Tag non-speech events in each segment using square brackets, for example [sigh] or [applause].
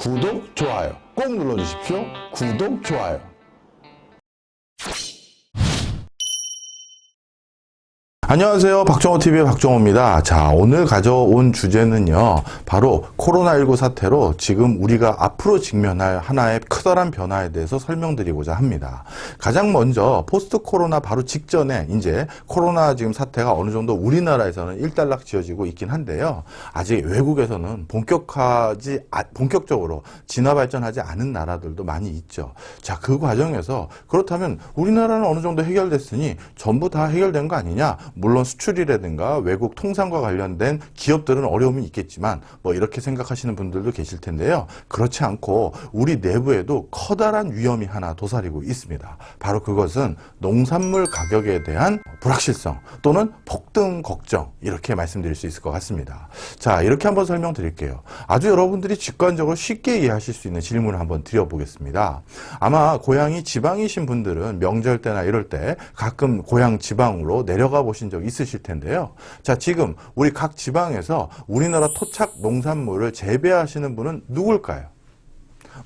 구독, 좋아요 꼭 눌러주십시오. 구독, 좋아요. 안녕하세요. 박정호TV의 박정호입니다. 자, 오늘 가져온 주제는요, 바로 코로나19 사태로 지금 우리가 앞으로 직면할 하나의 커다란 변화에 대해서 설명드리고자 합니다. 가장 먼저, 포스트 코로나 바로 직전에 이제 코로나 지금 사태가 어느 정도 우리나라에서는 일단락 지어지고 있긴 한데요. 아직 외국에서는 본격하지, 아- 본격적으로 진화 발전하지 않은 나라들도 많이 있죠. 자, 그 과정에서 그렇다면 우리나라는 어느 정도 해결됐으니 전부 다 해결된 거 아니냐? 물론 수출이라든가 외국 통상과 관련된 기업들은 어려움이 있겠지만 뭐 이렇게 생각하시는 분들도 계실 텐데요. 그렇지 않고 우리 내부에도 커다란 위험이 하나 도사리고 있습니다. 바로 그것은 농산물 가격에 대한 불확실성 또는 폭등 걱정 이렇게 말씀드릴 수 있을 것 같습니다. 자, 이렇게 한번 설명드릴게요. 아주 여러분들이 직관적으로 쉽게 이해하실 수 있는 질문을 한번 드려보겠습니다. 아마 고향이 지방이신 분들은 명절 때나 이럴 때 가끔 고향 지방으로 내려가 보신 적 있으실 텐데요. 자, 지금 우리 각 지방에서 우리나라 토착 농산물을 재배하시는 분은 누굴까요?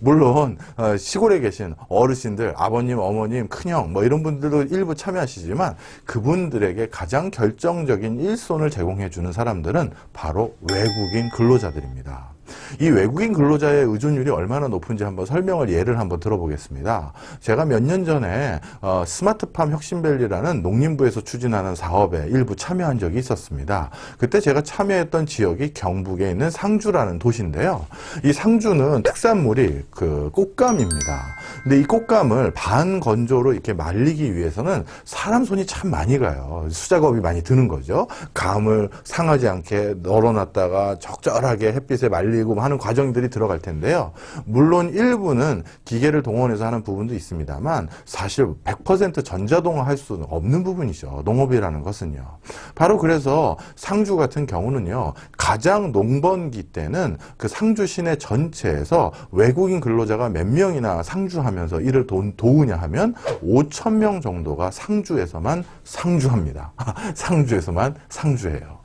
물론 어, 시골에 계신 어르신들, 아버님, 어머님, 큰형 뭐 이런 분들도 일부 참여하시지만 그분들에게 가장 결정적인 일손을 제공해 주는 사람들은 바로 외국인 근로자들입니다. 이 외국인 근로자의 의존율이 얼마나 높은지 한번 설명을 예를 한번 들어보겠습니다. 제가 몇 년 전에 어, 스마트팜 혁신밸리라는 농림부에서 추진하는 사업에 일부 참여한 적이 있었습니다. 그때 제가 참여했던 지역이 경북에 있는 상주라는 도시인데요. 이 상주는 특산물이 그 꽃감입니다. 근데 이 꽃감을 반 건조로 이렇게 말리기 위해서는 사람 손이 참 많이 가요. 수작업이 많이 드는 거죠. 감을 상하지 않게 널어놨다가 적절하게 햇빛에 말리 고 하는 과정들이 들어갈 텐데요. 물론 일부는 기계를 동원해서 하는 부분도 있습니다만 사실 100% 전자동화 할 수는 없는 부분이죠. 농업이라는 것은요. 바로 그래서 상주 같은 경우는요. 가장 농번기 때는 그 상주 시내 전체에서 외국인 근로자가 몇 명이나 상주하면서 이를 도, 도우냐 하면 5천 명 정도가 상주에서만 상주합니다. [laughs] 상주에서만 상주해요.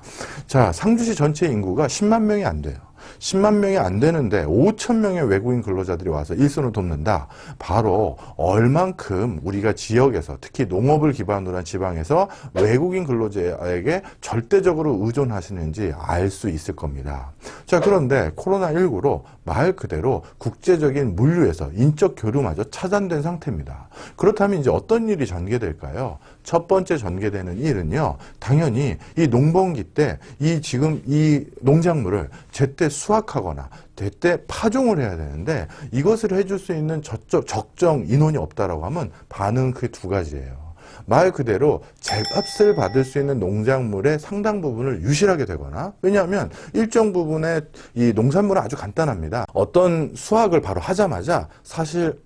자, 상주시 전체 인구가 10만 명이 안 돼요. 10만 명이 안 되는데 5천 명의 외국인 근로자들이 와서 일손을 돕는다. 바로 얼만큼 우리가 지역에서 특히 농업을 기반으로 한 지방에서 외국인 근로자에게 절대적으로 의존하시는지 알 수 있을 겁니다. 자, 그런데 코로나19로 말 그대로 국제적인 물류에서 인적 교류마저 차단된 상태입니다. 그렇다면 이제 어떤 일이 전개될까요? 첫 번째 전개되는 일은요, 당연히 이 농번기 때 이 지금 이 농작물을 제때 수확하거나 제때 파종을 해야 되는데 이것을 해줄 수 있는 적정, 인원이 없다라고 하면 반응은 그두 가지예요. 말 그대로 제값을 받을 수 있는 농작물의 상당 부분을 유실하게 되거나 왜냐하면 일정 부분의 이 농산물은 아주 간단합니다. 어떤 수확을 바로 하자마자 사실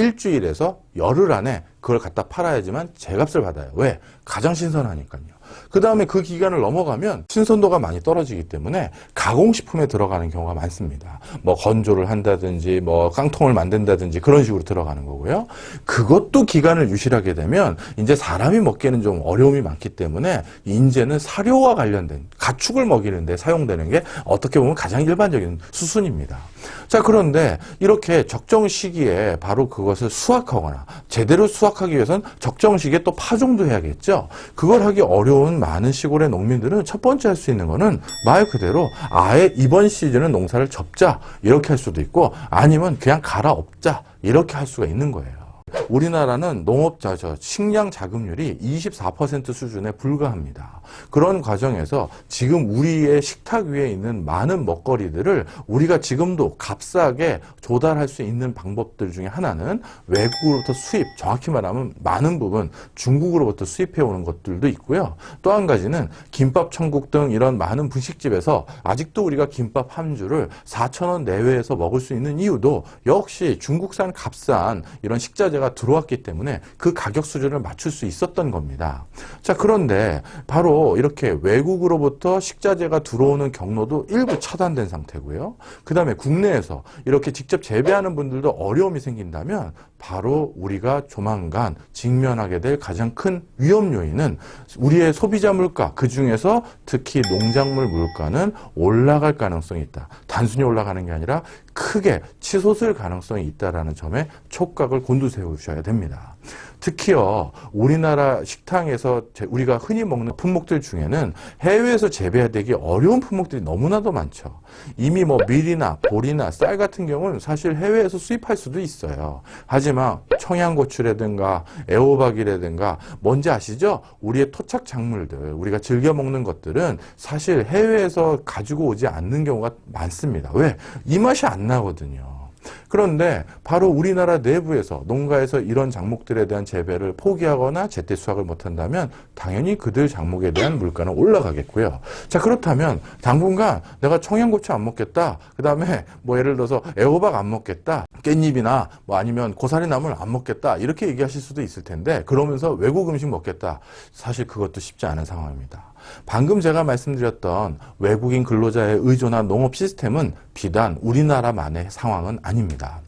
일주일에서 열흘 안에 그걸 갖다 팔아야지만 제값을 받아요. 왜? 가장 신선하니까요. 그 다음에 그 기간을 넘어가면 신선도가 많이 떨어지기 때문에 가공식품에 들어가는 경우가 많습니다. 뭐 건조를 한다든지 뭐 깡통을 만든다든지 그런 식으로 들어가는 거고요. 그것도 기간을 유실하게 되면 이제 사람이 먹기에는 좀 어려움이 많기 때문에 이제는 사료와 관련된 가축을 먹이는데 사용되는 게 어떻게 보면 가장 일반적인 수순입니다. 자, 그런데 이렇게 적정 시기에 바로 그것을 수확하거나 제대로 수확하기 위해선 적정 시기에 또 파종도 해야겠죠. 그걸 하기 어려운 많은 시골의 농민들은 첫 번째 할 수 있는 거는 말 그대로 아예 이번 시즌은 농사를 접자 이렇게 할 수도 있고 아니면 그냥 갈아엎자 이렇게 할 수가 있는 거예요. 우리나라는 농업자, 저 식량 자급률이 24% 수준에 불과합니다. 그런 과정에서 지금 우리의 식탁 위에 있는 많은 먹거리들을 우리가 지금도 값싸게 조달할 수 있는 방법들 중에 하나는 외국으로부터 수입, 정확히 말하면 많은 부분 중국으로부터 수입해 오는 것들도 있고요. 또 한 가지는 김밥 천국 등 이런 많은 분식집에서 아직도 우리가 김밥 한 줄을 4,000원 내외에서 먹을 수 있는 이유도 역시 중국산 값싼 이런 식자재 가 들어왔기 때문에 그 가격 수준을 맞출 수 있었던 겁니다. 자, 그런데 바로 이렇게 외국으로부터 식자재가 들어오는 경로도 일부 차단된 상태고요. 그 다음에 국내에서 이렇게 직접 재배하는 분들도 어려움이 생긴다면 바로 우리가 조만간 직면하게 될 가장 큰 위험 요인은 우리의 소비자 물가, 그 중에서 특히 농작물 물가는 올라갈 가능성이 있다. 단순히 올라가는 게 아니라 크게 치솟을 가능성이 있다라는 점에 촉각을 곤두세우셔야 됩니다. 특히요, 우리나라 식당에서 제- 우리가 흔히 먹는 품목들 중에는 해외에서 재배되기 어려운 품목들이 너무나도 많죠. 이미 뭐 밀이나 보리나 쌀 같은 경우는 사실 해외에서 수입할 수도 있어요. 하지만 청양고추라든가 애호박이라든가 뭔지 아시죠? 우리의 토착 작물들, 우리가 즐겨 먹는 것들은 사실 해외에서 가지고 오지 않는 경우가 많습니다. 왜? 이 맛이 안 나거든요. 그런데 바로 우리나라 내부에서 농가에서 이런 작목들에 대한 재배를 포기하거나 제때 수확을 못한다면 당연히 그들 작목에 대한 물가는 올라가겠고요. 자 그렇다면 당분간 내가 청양고추 안 먹겠다. 그 다음에 뭐 예를 들어서 애호박 안 먹겠다. 깻잎이나 뭐 아니면 고사리 나물 안 먹겠다. 이렇게 얘기하실 수도 있을 텐데 그러면서 외국 음식 먹겠다. 사실 그것도 쉽지 않은 상황입니다. 방금 제가 말씀드렸던 외국인 근로자의 의존한 농업 시스템은 비단 우리나라만의 상황은 아닙니다.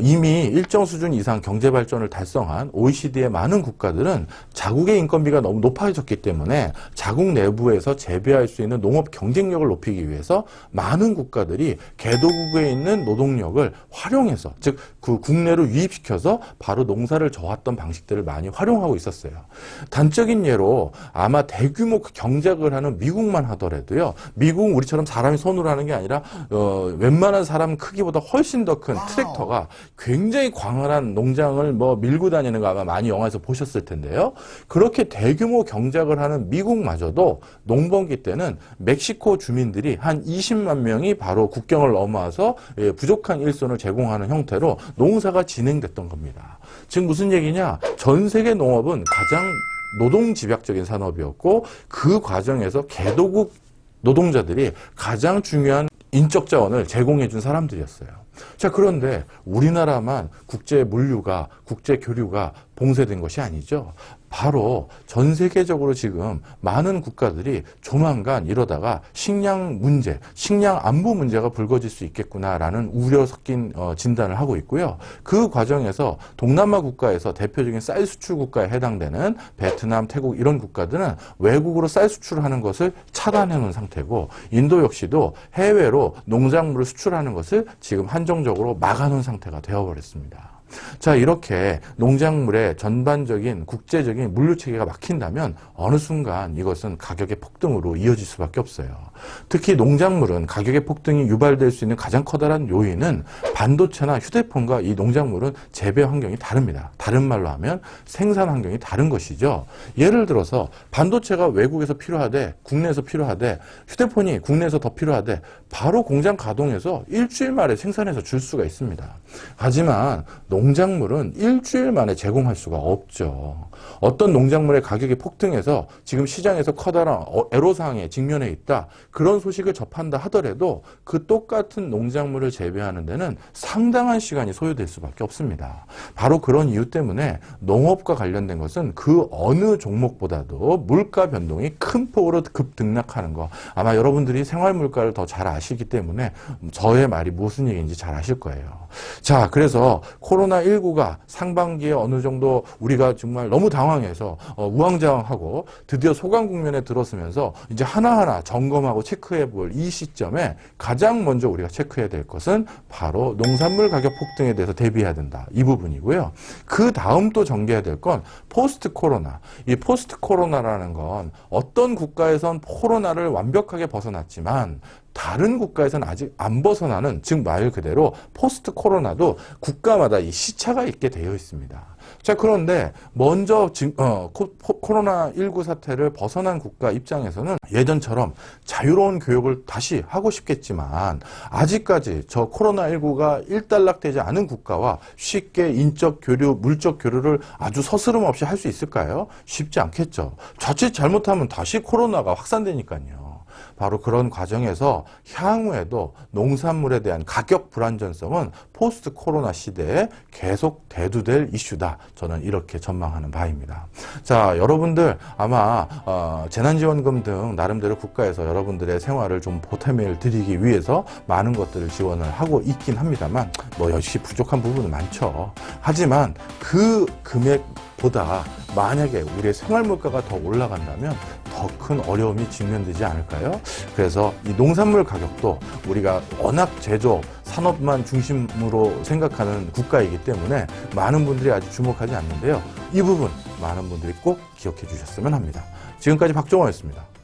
이미 일정 수준 이상 경제 발전을 달성한 OECD의 많은 국가들은 자국의 인건비가 너무 높아졌기 때문에 자국 내부에서 재배할 수 있는 농업 경쟁력을 높이기 위해서 많은 국가들이 개도국에 있는 노동력을 활용해서 즉 그 국내로 유입시켜서 바로 농사를 저었던 방식들을 많이 활용하고 있었어요. 단적인 예로 아마 대규모 그 경작을 하는 미국만 하더라도요. 미국은 우리처럼 사람이 손으로 하는 게 아니라 어, 웬만한 사람 크기보다 훨씬 더 큰 트랙터가 굉장히 광활한 농장을 뭐 밀고 다니는 거 아마 많이 영화에서 보셨을 텐데요. 그렇게 대규모 경작을 하는 미국마저도 농번기 때는 멕시코 주민들이 한 20만 명이 바로 국경을 넘어와서 예, 부족한 일손을 제공하는 형태로 농사가 진행됐던 겁니다. 지금 무슨 얘기냐? 전 세계 농업은 가장 노동 집약적인 산업이었고 그 과정에서 개도국 노동자들이 가장 중요한 인적 자원을 제공해 준 사람들이었어요. 자, 그런데 우리나라만 국제 물류가, 국제 교류가 봉쇄된 것이 아니죠. 바로 전 세계적으로 지금 많은 국가들이 조만간 이러다가 식량 문제, 식량 안보 문제가 불거질 수 있겠구나라는 우려 섞인 어, 진단을 하고 있고요. 그 과정에서 동남아 국가에서 대표적인 쌀 수출 국가에 해당되는 베트남, 태국 이런 국가들은 외국으로 쌀 수출하는 것을 차단해 놓은 상태고 인도 역시도 해외로 농작물을 수출하는 것을 지금 한정적으로 막아 놓은 상태가 되어 버렸습니다. 자, 이렇게 농작물의 전반적인 국제적인 물류 체계가 막힌다면 어느 순간 이것은 가격의 폭등으로 이어질 수밖에 없어요. 특히 농작물은 가격의 폭등이 유발될 수 있는 가장 커다란 요인은 반도체나 휴대폰과 이 농작물은 재배 환경이 다릅니다. 다른 말로 하면 생산 환경이 다른 것이죠. 예를 들어서 반도체가 외국에서 필요하되 국내에서 필요하되 휴대폰이 국내에서 더 필요하되 바로 공장 가동해서 일주일 만에 생산해서 줄 수가 있습니다. 하지만 농작물은 일주일 만에 제공할 수가 없죠. 어떤 농작물의 가격이 폭등해서 지금 시장에서 커다란 어- 애로사항에 직면해 있다. 그런 소식을 접한다 하더라도 그 똑같은 농작물을 재배하는 데는 상당한 시간이 소요될 수밖에 없습니다. 바로 그런 이유 때문에 농업과 관련된 것은 그 어느 종목보다도 물가 변동이 큰 폭으로 급등락하는 거. 아마 여러분들이 생활 물가를 더 잘 아시기 때문에 저의 말이 무슨 얘기인지 잘 아실 거예요. 자, 그래서 코로나19가 상반기에 어느 정도 우리가 정말 너무 당황해서 어, 우왕좌왕하고 드디어 소강 국면에 들었으면서 이제 하나하나 점검하고 체크해 볼 이 시점에 가장 먼저 우리가 체크해야 될 것은 바로 농산물 가격 폭등에 대해서 대비해야 된다. 이 부분이 고요. 그 다음 또 전개해야 될 건 포스트 코로나. 이 포스트 코로나라는 건 어떤 국가에선 코로나를 완벽하게 벗어났지만 다른 국가에서는 아직 안 벗어나는 즉 말 그대로 포스트 코로나도 국가마다 이 시차가 있게 되어 있습니다. 자 그런데 먼저 지- 어, 코, 로나 19 사태를 벗어난 국가 입장에서는 예전처럼 자유로운 교육을 다시 하고 싶겠지만 아직까지 저 코로나 19가 일단락되지 않은 국가와 쉽게 인적 교류, 물적 교류를 아주 서스름 없이 할 수 있을까요? 쉽지 않겠죠. 자칫 잘못하면 다시 코로나가 확산되니까요. 바로 그런 과정에서 향후에도 농산물에 대한 가격 불안전성은 포스트 코로나 시대에 계속 대두될 이슈다. 저는 이렇게 전망하는 바입니다. 자, 여러분들 아마 어, 재난지원금 등 나름대로 국가에서 여러분들의 생활을 좀 보탬을 드리기 위해서 많은 것들을 지원을 하고 있긴 합니다만 뭐 역시 부족한 부분은 많죠. 하지만 그 금액보다 만약에 우리의 생활 물가가 더 올라간다면 더 큰 어려움이 직면되지 않을까요? 그래서 이 농산물 가격도 우리가 워낙 제조, 산업만 중심으로 생각하는 국가이기 때문에 많은 분들이 아직 주목하지 않는데요. 이 부분 많은 분들이 꼭 기억해 주셨으면 합니다. 지금까지 박종호였습니다.